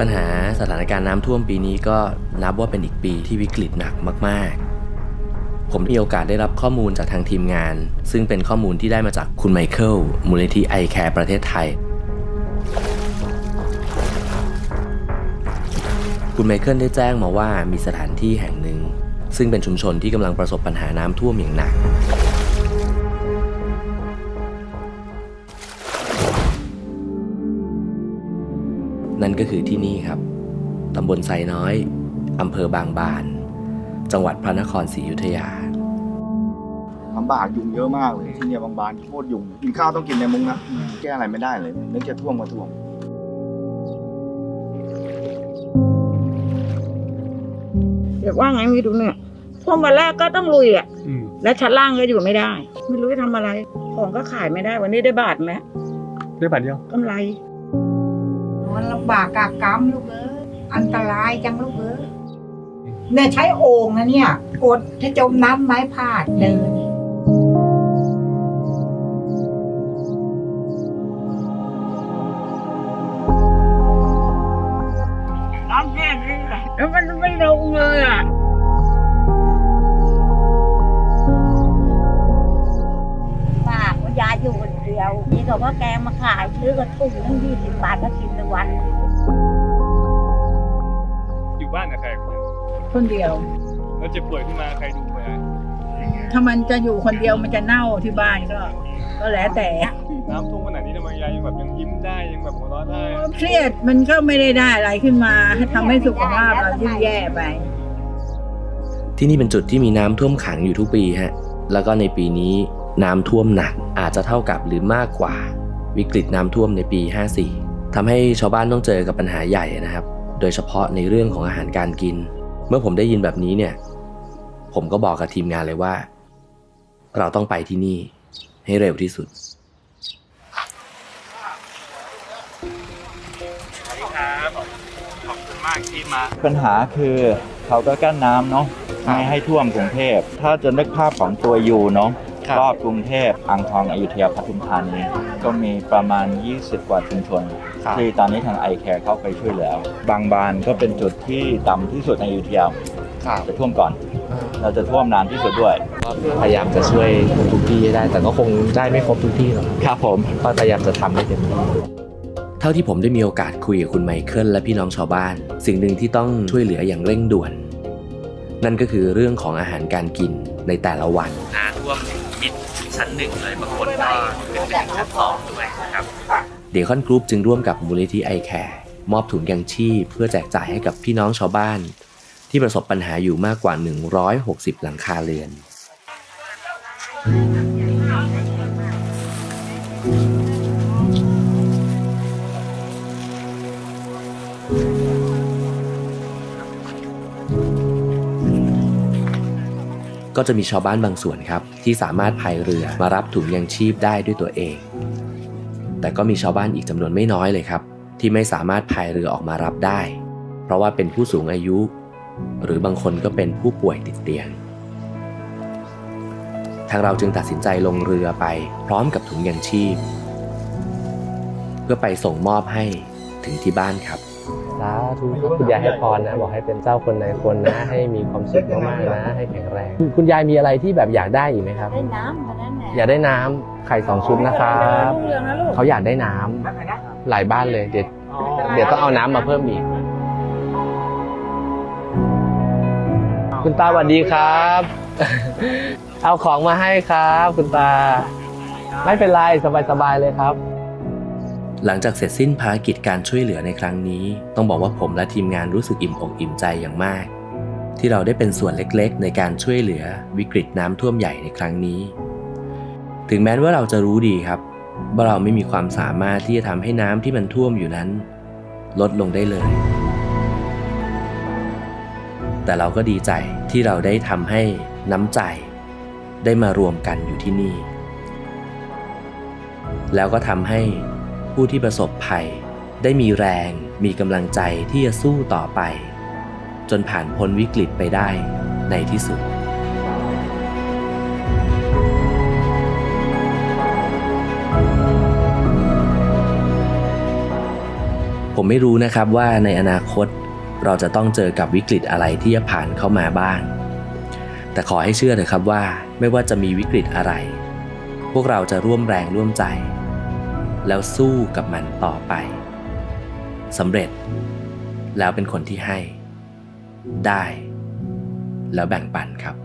ปัญหาสถานการณ์น้ำท่วมปีนี้ก็นับว่าเป็นอีกปีที่วิกฤตหนักมากๆ ผมมีโอกาสได้รับข้อมูลจากทางทีมงาน ซึ่งเป็นข้อมูลที่ได้มาจากคุณไมเคิลมูลนิธิไอแคร์ประเทศไทย คุณไมเคิลได้แจ้งมาว่ามีสถานที่แห่งหนึ่ง ซึ่งเป็นชุมชนที่กำลังประสบปัญหาน้ำท่วมอย่างหนัก นั่นก็คือที่นี่ครับ ตำบลไซน้อย อำเภอบางบาน จังหวัดพระนครศรีอยุธยาลำบากยุงเยอะมากเลยที่เนี่ยบางบานโคตรยุงกินข้าวต้องกินในมุ้งนะแก้อะไรไม่ได้เลยนึกจะท่วมมาท่วมเดี๋ยวว่าไงไม่รู้เนี่ยท่วมวันแรกก็ต้องลุยอะอืมและชั้นล่างก็อยู่ไม่ได้ ไม่รู้จะทำอะไร ของก็ขายไม่ได้วันนี้ได้บาทไหมได้บัตรเดียวกำไร มันลำบากกากกรรมลูกเอ้ยอันตรายจังลูกเอ้ยเนี่ยใช้โอ่งนะเนี่ยกดถ้าจมน้ำไม้พาดเดินน้ำแค่นี้แหละแล้วมันไม่ลงเลยอะป้าคุณยายอยู่คนเดียว นี่เขาก็แกงมาขายซื้อกระถุงนึงยี่สิบบาทก็กินในวันหนึ่งอยู่บ้านกับใครคนเดียว แล้วเจ็บป่วยขึ้นมาใครดูแลถ้ามันจะอยู่คนเดียวมันจะเน่าที่บ้านก็ ก็แล้วแต่น้ำท่วมขนาดนี้ทำไมยายยังแบบยังยิ้มได้ยังแบบหัวเราะได้เครียดมันก็ไม่ได้ได้อะไรขึ้นมาให้ทำให้สุขภาพเรายิ่งแย่ไปที่นี่เป็นจุดที่มีน้ำท่วมขังอยู่ทุกปีฮะ แล้วก็ในปีนี้ น้ำท่วมหนักอาจจะเท่ากับหรือมากกว่า วิกฤตน้ำท่วมในปี 54ทำให้ชาวบ้านต้องเจอกับปัญหาใหญ่นะครับ โดยเฉพาะในเรื่องของอาหารการกิน เมื่อผมได้ยินแบบนี้เนี่ย ผมก็บอกกับทีมงานเลยว่า เราต้องไปที่นี่ให้เร็วที่สุดครับขอบคุณมากที่มาปัญหาคือเขาก็กั้นน้ำเนาะไม่ให้ท่วมกรุงเทพ ถ้าจะนึกภาพของตัวยูเนาะ ครับ รอบกรุงเทพอ่างทองอยุธยาปทุมธานีก็มีประมาณ 20 กว่าชุมชนที่ตอนนี้ทางไอแคร์เข้าไปช่วยเหลือบางบานก็เป็นจุดที่ต่ำที่สุดในอยุธยาจะท่วมก่อน เราจะท่วมนานที่สุดด้วย ก็พยายามจะช่วยทุกที่ให้ได้ แต่ก็คงได้ไม่ครบทุกที่หรอกครับผม ก็พยายามจะทำให้เต็มที่ เท่าที่ผมได้มีโอกาสคุยกับคุณไมเคิลและพี่น้องชาวบ้าน สิ่งหนึ่งที่ต้องช่วยเหลืออย่างเร่งด่วน นั่นก็คือเรื่องของอาหารการกินในแต่ละวัน น้ำท่วมถึง มิตชั้นหนึ่งเลยบางคนก็เป็นถึงชั้นสองด้วยนะครับเดคอนกรุ๊ปจึงร่วมกับมูลนิธิไอแคร์มอบถุงยังชีพ เพื่อแจกจ่ายให้กับพี่น้องชาวบ้าน ที่ประสบปัญหาอยู่มากกว่า 160 หลังคาเรือน ก็จะมีชาวบ้านบางส่วนครับ ที่สามารถพายเรือมารับถุงยังชีพได้ด้วยตัวเอง แต่ก็มีชาวบ้านอีกจำนวนไม่น้อยเลยครับ ที่ไม่สามารถพายเรือออกมารับได้ เพราะว่าเป็นผู้สูงอายุ หรือบางคนก็เป็นผู้ป่วยติดเตียง ทางเราจึงตัดสินใจลงเรือไปพร้อมกับถุงยังชีพ เพื่อไปส่งมอบให้ถึงที่บ้านครับ สาธุครับคุณยายให้พรนะ บอกให้เป็นเจ้าคนในคนนะ ให้มีความสุขมากๆนะ ให้แข็งแรง คุณคุณยายมีอะไรที่แบบอยากได้อีกไหมครับ ได้น้ำเท่านั้นแหละอยากได้น้ำไข่สองชุดนะครับเขาอยากได้น้ำหลายบ้านเลยเดี๋ยวเดี๋ยวต้องเอาน้ำมาเพิ่มอีก คุณตาสวัสดีครับ เอาของมาให้ครับ คุณตา ไม่เป็นไรสบายๆเลยครับ หลังจากเสร็จสิ้นภารกิจการช่วยเหลือในครั้งนี้ ต้องบอกว่าผมและทีมงานรู้สึกอิ่มอกอิ่มใจอย่างมาก ที่เราได้เป็นส่วนเล็กๆ ในการช่วยเหลือวิกฤตน้ำท่วมใหญ่ในครั้งนี้ ถึงแม้ว่าเราจะรู้ดีครับว่าเราไม่มีความสามารถที่จะทำให้น้ำที่มันท่วมอยู่นั้น ลดลงได้เลย แต่เราก็ดีใจที่เราได้ทำให้น้ำใจ ได้มารวมกันอยู่ที่นี่ แล้วก็ทำให้ ผู้ที่ประสบภัย ได้มีแรงมีกำลังใจที่จะสู้ต่อไป จนผ่านพ้นวิกฤตไปได้ในที่สุดผมไม่รู้นะครับว่าในอนาคตเราจะต้องเจอกับวิกฤตอะไรที่จะผ่านเข้ามาบ้าง แต่ขอให้เชื่อเถอะครับว่าไม่ว่าจะมีวิกฤตอะไร พวกเราจะร่วมแรงร่วมใจ แล้วสู้กับมันต่อไปสำเร็จ แล้วเป็นคนที่ให้ ได้ แล้วแบ่งปันครับ